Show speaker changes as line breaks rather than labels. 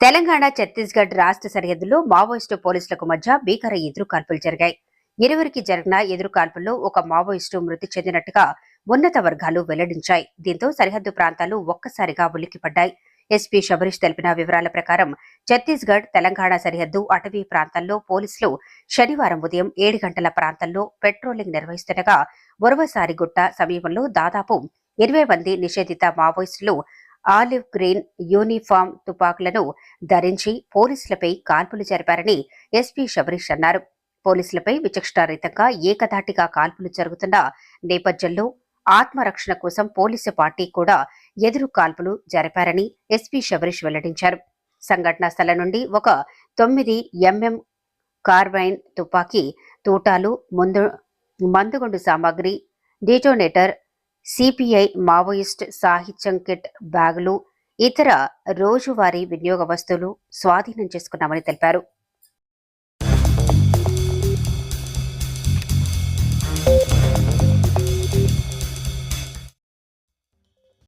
తెలంగాణ ఛత్తీస్గఢ్ రాష్ట్ర సరిహద్దులో మావోయిస్టు పోలీసులకు మధ్య భీకర ఎదురు కాల్పులు జరిగాయి. ఇరువురికి జరిగిన ఎదురు కాల్పుల్లో ఒక మావోయిస్టు మృతి చెందినట్టుగా ఉన్నత వర్గాలు వెల్లడించాయి. దీంతో సరిహద్దు ప్రాంతాలు ఒక్కసారిగా ఉలిక్కిపడ్డాయి. ఎస్పీ శబరీష్ తెలిపిన వివరాల ప్రకారం ఛత్తీస్గఢ్ తెలంగాణ సరిహద్దు అటవీ ప్రాంతాల్లో పోలీసులు శనివారం ఉదయం ఏడు గంటల ప్రాంతంలో పెట్రోలింగ్ నిర్వహిస్తుండగా గుట్ట సమీపంలో దాదాపు ఇరవై మంది నిషేధిత మావోయిస్టులు ఆలివ్ గ్రీన్ యూనిఫామ్ తుపాకులను ధరించి పోలీసులపై కాల్పులు జరిపారని ఎస్పీ శబరీష్ అన్నారు. పోలీసులపై విచక్షణారహితంగా ఏకధాటిగా కాల్పులు జరుగుతున్న నేపథ్యంలో ఆత్మరక్షణ కోసం పోలీసు పార్టీ కూడా ఎదురు కాల్పులు జరిపారని ఎస్పీ శబరీష్ వెల్లడించారు. సంఘటనా స్థలం నుండి ఒక తొమ్మిది ఎంఎం కార్బైన్ తుపాకీ తూటాలు ముందు మందుగుండు సామాగ్రి డిటోనేటర్ సిపిఐ మావోయిస్ట్ సాహిత్యం కిట్ బ్యాగులు ఇతర రోజువారీ వినియోగ వస్తువులు స్వాధీనం చేసుకున్నామని తెలిపారు.